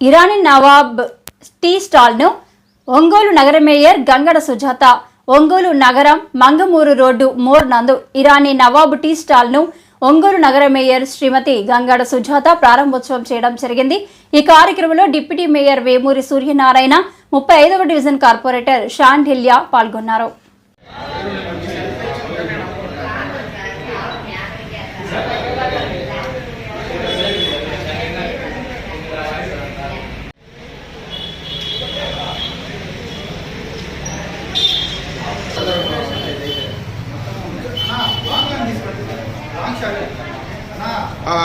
Irani Nawab tea స్టాల్ను ఒంగోలు నగర mayor Gangada Sujatha Ongole నగరం మంగమూరు రోడ్డు మోర్ నందు ఇరానీ నవాబ్ టీ స్టాల్ను ఒంగోలు నగర మేయర్ శ్రీమతి గంగడ సుజాత ప్రారంభోత్సవం చేయడం జరిగింది. ఈ కార్యక్రమంలో డిప్యూటీ మేయర్ వేమూరి సూర్యనారాయణ ముప్పై ఐదవ డివిజన్ కార్పొరేటర్ షాన్ ఢిల్యా పాల్గొన్నారు ఆ,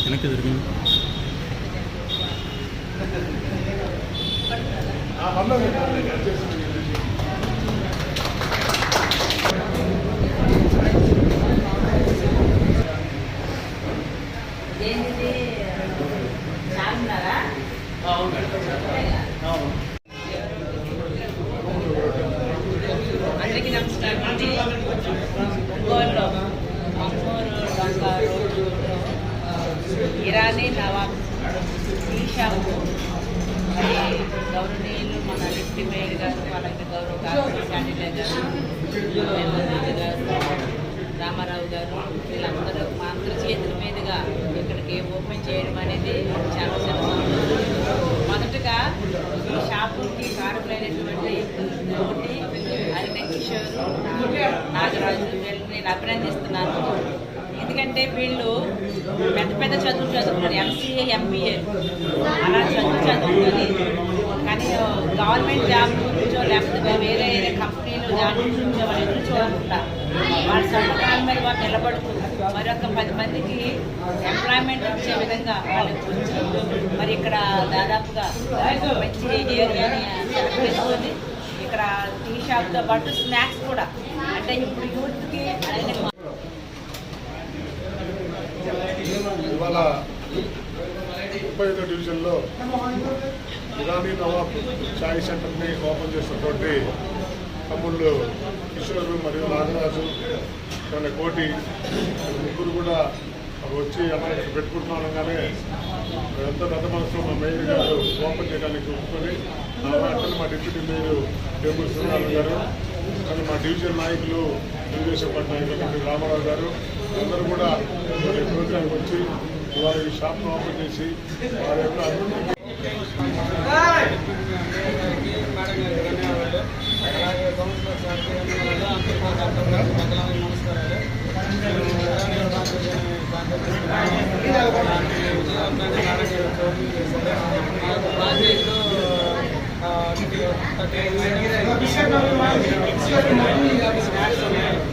వెనక్కి తిరిగింది నమస్కారం అండి ఒంగోలులో ఒంగోలు డొంక ఇరానీ నవాబ్ టీ షాపు మరి గౌరవనీయులు మన డిప్యూటీ మేయర్ గారు అలాగే గౌరవ కార్పొరేట్ క్యాండిడేట్ గారు గారు రామారావు గారు వీళ్ళందరూ మా అందరి చేతుల మీదుగా ఇక్కడికి ఓపెన్ చేయడం అనేది చాలా చాలా సంతోషం. నేను అభినందిస్తున్నాను ఎందుకంటే వీళ్ళు పెద్ద పెద్ద చదువులు చదువుకున్నారు ఎంసీఏ ఎంబీఏ అలా చదువు చదువుకొని కానీ గవర్నమెంట్ జాబ్ నుంచో లేకపోతే వేరే వేరే కంపెనీలు దాని నుంచో వాళ్ళు ఎదురు చూడకుండా వాళ్ళ సంవత్సరాల మీద వాళ్ళు నిలబడుతున్నారు. మరి ఒక పది మందికి ఎంప్లాయ్మెంట్ ఇచ్చే విధంగా వాళ్ళకి మరి ఇక్కడ దాదాపుగా ఒక మంచి ఏరియాని సెలెక్ట్ చేసుకొని ఇక్కడ టీ షాప్తో పాటు స్నాక్స్ కూడా. అంటే ఇప్పుడు యూత్కి ఇవాళ ముప్పై ఐదో డివిజన్లో ఇరానీ నవాబ్ ఛాయ్ సెంటర్ని ఓపెన్ చేసినటువంటి తమ్ముళ్ళు కిషోర్ మరియు నాగరాజు మన కోటి ముగ్గురు కూడా వచ్చి అలా ఇక్కడ పెట్టుకుంటున్నాం అనగానే ఎంత పెద్ద మనసులో మా మేయర్ గారు. ఓపెన్ చేయడానికి ఒప్పుకొని నా మా డిప్యూటీ మేయర్ టేబుల్ శ్రీనాథ్ గారు కానీ మా డివిజన్ నాయకులు తెలుగుదేశం పార్టీ నాయకులు రామారావు గారు అందరూ కూడా మరి ప్రోగ్రాంకి వచ్చి వారి షాప్ను ఓపెన్ చేసి వారి యొక్క నమస్కారాలు స్నాక్స్